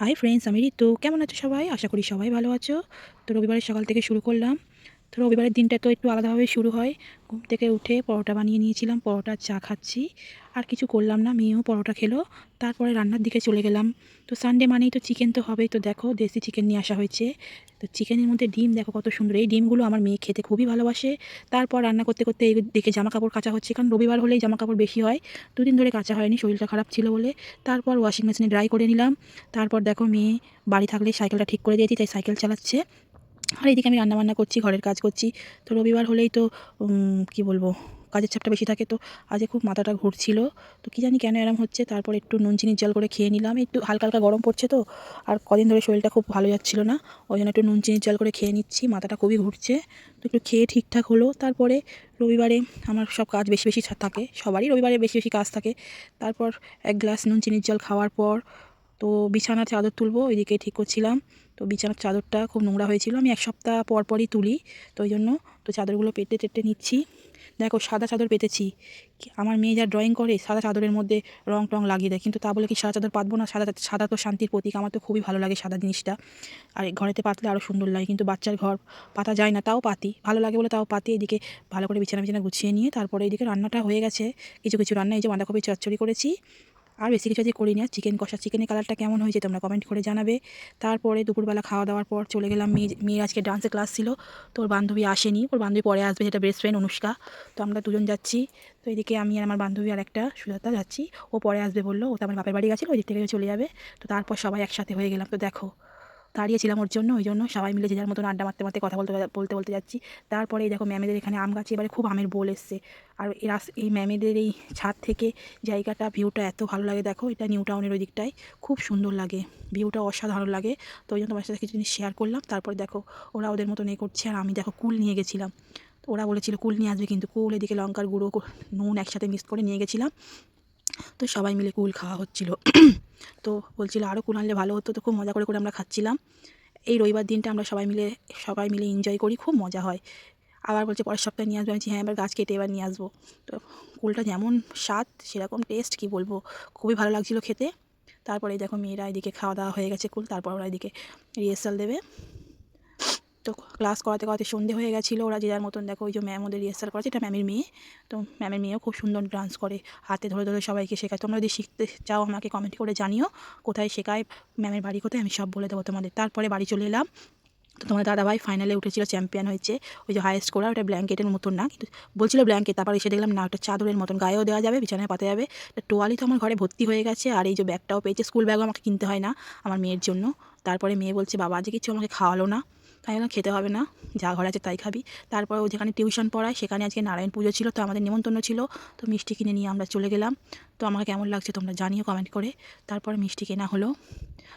Hi friends আমি ঋতু। কেমন আছো সবাই? আশা করি সবাই ভালো আছো। তো রবিবারের সকাল থেকে শুরু করলাম। তো রবিবারের দিনটা তো একটু আলাদাভাবে শুরু হয়। ঘুম থেকে উঠে পরোটা বানিয়ে নিয়েছিলাম, পরোটা চা খাচ্ছি। আর কিছু করলাম না, মেয়েও পরোটা খেলো। তারপরে রান্নার দিকে চলে গেলাম। তো সানডে মানেই তো চিকেন তো হবেই। তো দেখো, দেশি চিকেন নিয়ে আসা হয়েছে। তো চিকেনের মধ্যে ডিম, দেখো কত সুন্দর। এই ডিমগুলো আমার মেয়ে খেতে খুবই ভালোবাসে। তারপর রান্না করতে করতে এই দিকে জামা কাপড় কাচা হচ্ছে। কারণ রবিবার হলেই জামা কাপড় বেশি হয়। দুদিন ধরে কাচা হয়নি, শরীরটা খারাপ ছিল বলে। তারপর ওয়াশিং মেশিনে ড্রাই করে নিলাম। তারপর দেখো মেয়ে বাড়ি থাকলে সাইকেলটা ঠিক করে দিয়েছি, তাই সাইকেল চালাচ্ছে। আর এইদিকে আমি রান্নাবান্না করছি, ঘরের কাজ করছি। তো রবিবার হলেই তো কি বলব, কাজের চাপটা বেশি থাকে তো। আজকে খুব মাথাটা ঘুরছিল। তো কী জানি কেন এরম হচ্ছে, তারপর একটু নুন, চিনির জল করে খেয়ে নিলাম। একটু হালকা হালকা গরম পড়ছে তো, আর কদিন ধরে শরীরটা খুব ভালো যাচ্ছিল না। ওই জন্য একটু নুন, চিনির জল করে খেয়ে নিচ্ছি, মাথাটা খুবই ঘুরছে। তো একটু খেয়ে ঠিকঠাক হলো। তারপরে রবিবারে আমার সব কাজ বেশি বেশি থাকে, সবারই রবিবারে বেশি বেশি কাজ থাকে। তারপর এক গ্লাস নুন, চিনির জল খাওয়ার পর, তো বিছানার চাদর তুলবো, ওইদিকে ঠিক করছিলাম। তো বিছানার চাদরটা খুব নোংরা হয়েছিল। আমি এক সপ্তাহ পর পরই তুলি, তো ওই জন্য তো চাদরগুলো পেতে টেটে নিচ্ছি। দেখো, সাদা চাদর পেতেছি। আমার মেয়ে যা ড্রয়িং করে, সাদা চাদরের মধ্যে রং টং লাগিয়ে দেয়। কিন্তু তা বলে কি সাদা চাদর পাতবো না? সাদা সাদা তো শান্তির প্রতীক। আমার তো খুবই ভালো লাগে সাদা জিনিসটা। আর ঘরেতে পাতলে আরও সুন্দর লাগে। কিন্তু বাচ্চার ঘর পাতা যায় না, তাও পাতি। ভালো লাগে বলে তাও পাতি। এদিকে ভালো করে বিছানা বিছানা গুছিয়ে নিয়ে তারপরে এদিকে রান্নাটা হয়ে গেছে। কিছু কিছু রান্না এই যে বাঁধাকপি চচ্চড়ি করেছি। আর বেশি কিছু যদি করি না চিকেন কষা চিকেনের কালারটা কেমন হয়েছে তোমরা কমেন্ট করে জানাবে। তারপরে দুপুরবেলা খাওয়া দাওয়ার পর চলে গেলাম, মেয়ে, মেয়ের আজকে ডান্সের ক্লাস ছিল। তোর বান্ধবী আসেনি, ওর বান্ধবী পরে আসবে যেটা বেস্ট ফ্রেন্ড অনুষ্কা। তো আমরা দুজন যাচ্ছি। তো এদিকে আমি আর আমার বান্ধবী আর একটা সুজাতা যাচ্ছি। ও পরে আসবে বলল, ও তো আমার বাপের বাড়ি গেছিল, ওই দিক থেকে চলে যাবে। তো তারপর সবাই একসাথে হয়ে গেলাম। তো দেখো দাঁড়িয়েছিলাম ওর জন্য, ওই জন্য সবাই মিলে যে যার মতন আড্ডা মারতে মারতে কথা বলতে বলতে বলতে যাচ্ছি। তারপরে এই দেখো ম্যামেদের এখানে আম গাছে এবারে খুব আমের বোল এসছে। আর এই ম্যামেদের এই ছাদ থেকে জায়গাটা, ভিউটা এত ভালো লাগে দেখো, এটা নিউ টাউনের ওই দিকটায়। খুব সুন্দর লাগে, ভিউটা অসাধারণ লাগে। তো ওই জন্য তোমার সাথে কিছু জিনিস শেয়ার করলাম। তারপরে দেখো ওরা ওদের মতন এ করছে। আর আমি দেখো কুল নিয়ে গেছিলাম। ওরা বলেছিল কুল নিয়ে আসবে কিন্তু। কুল এদিকে লঙ্কার গুঁড়ো নুন একসাথে মিক্স করে নিয়ে গেছিলাম। তো সবাই মিলে কুল খাওয়া হচ্ছিল। তো বলছিল আরও কুল আনলে ভালো হতো, তো খুব মজা করে করে আমরা খাচ্ছিলাম। এই রবিবার দিনটা আমরা সবাই মিলে সবাই মিলে এনজয় করি, খুব মজা হয়। আবার বলছে পরের সপ্তাহে নিয়ে আসব। আমি হ্যাঁ এবার গাছ কেটে এবার নিয়ে আসব। তো কুলটা যেমন স্বাদ, সেরকম টেস্ট কি বলব? খুবই ভালো লাগছিল খেতে। তারপরে দেখো মেয়েরা এদিকে খাওয়া দাওয়া হয়ে গেছে কুল, তারপর ওরা এদিকে রিহার্সাল দেবে। তো ক্লাস করাতে করাতে সন্ধে হয়ে গেছিল। ওরা যে যার মতন দেখো ওই যে ম্যাম ওদের রিহার্সাল করেছে এটা ম্যামের মেয়ে। তো ম্যামের মেয়েও খুব সুন্দর ডান্স করে, হাতে ধরে ধরে সবাইকে শেখায়। তোমরা যদি শিখতে চাও আমাকে কমেন্ট করে জানিও, কোথায় শেখায় ম্যামের বাড়ি কোথায়, আমি সব বলে দেবো তোমাদের। তারপরে বাড়ি চলে এলাম। তো তোমার দাদাভাই ফাইনালে উঠেছিল চ্যাম্পিয়ন হয়েছে। ওই যে হায়েস্ট করা ওটা ব্ল্যাঙ্কেটের মতন না, কিন্তু বলছিল ব্ল্যাঙ্কেট তারপর এসে দেখলাম, না, ওটা চাদরের মতন, গায়েও দেওয়া যাবে, বিছানায় পাতা যাবে। তা টোয়ালি তো আমার ঘরে ভর্তি হয়ে গেছে, আর এই যে ব্যাগটাও পেয়েছে স্কুল ব্যাগও আমাকে কিনতে হয় না আমার মেয়ের জন্য। তারপরে মেয়ে বলছে, বাবা, আজকে কিছু আমাকে খাওয়ালো না। তাই বললাম খেতে হবে না। যা ঘরে আছে তাই খাবি। তারপর ও যেখানে টিউশন পড়ায়, সেখানে আজকে নারায়ণ পুজো ছিল, তো আমাদের নিমন্ত্রণ ছিল। তো মিষ্টি কিনে নিয়ে আমরা চলে গেলাম। তো আমাকে কেমন লাগছে তোমরা জানিও কমেন্ট করে। তারপরে মিষ্টি কেনা হলো।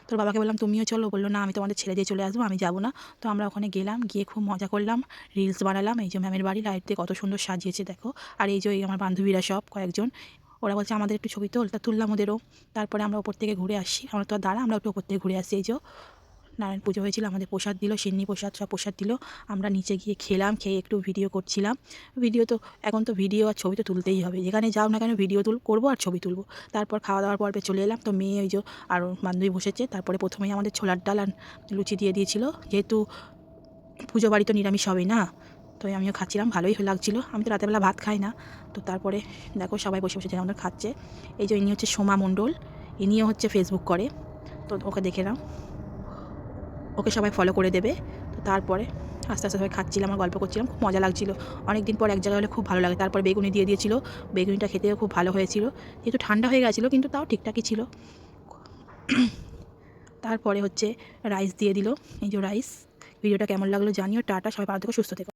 তোর বাবাকে বললাম, তুমিও চলো। বলল, না, আমি তোমাদের ছেড়ে দিয়ে চলে আসব, আমি যাব না। তো আমরা ওখানে গেলাম, গিয়ে খুব মজা করলাম রিলস বানালাম। এই যে ম্যামের বাড়ি লাইট দিয়ে কত সুন্দর সাজিয়েছে, দেখো। আর এই যে আমার বান্ধবীরা সব, কয়েকজন, ওরা বলছে, আমাদের একটু ছবি তোল। তা তুললাম ওদেরও। তারপরে আমরা ওপর থেকে ঘুরে আসি। আমরা তো দাঁড়া, আমরা একটু ওপর থেকে ঘুরে আসি, এই যে। নারায়ণ পুজো হয়েছিল, আমাদের প্রসাদ দিল, সিন্নি প্রসাদ, সব প্রসাদ দিল। আমরা নিচে গিয়ে খেলাম, খেয়ে একটু ভিডিও করছিলাম। ভিডিও তো, এখন তো ভিডিও আর ছবি তো তুলতেই হবে। যেখানে যাও না কেন ভিডিও তুল, করব আর ছবি তুলবো। তারপর খাওয়া দাওয়ার পর্বে চলে এলাম। তো মেয়ে ওই যে, আর ওর বান্ধবী বসেছে। তারপরে প্রথমেই আমাদের ছোলার ডাল আর লুচি দিয়ে দিয়েছিল। যেহেতু পুজো বাড়ি তো নিরামিষ হবে না, তো আমিও খাচ্ছিলাম, ভালোই লাগছিল। আমি তো রাতেরবেলা ভাত খাই না। তো তারপরে দেখো সবাই বসে বসে আমাদের খাচ্ছে। এই যে ইনি হচ্ছে সোমা মণ্ডল, ইনিও হচ্ছে ফেসবুক করে। তো ওকে দেখে নাও। ওকে সবাই ফলো করে দেবে। তো তারপরে আস্তে আস্তে সবাই খাচ্ছিলাম আর গল্প করছিলাম, খুব মজা লাগছিল। অনেক দিন পর এক জায়গায় হলে খুব ভালো লাগে। তারপরে বেগুনি দিয়ে দিয়েছিল। বেগুনিটা খেতেও খুব ভালো হয়েছিল। যেহেতু ঠান্ডা হয়ে গেছিল, কিন্তু তাও ঠিকঠাকই ছিল। তারপরে হচ্ছে রাইস দিয়ে দিল। এই যে রাইস ভিডিওটা কেমন লাগল জানিও। টাটা, সবাই ভালো থেকে, সুস্থ থেকো।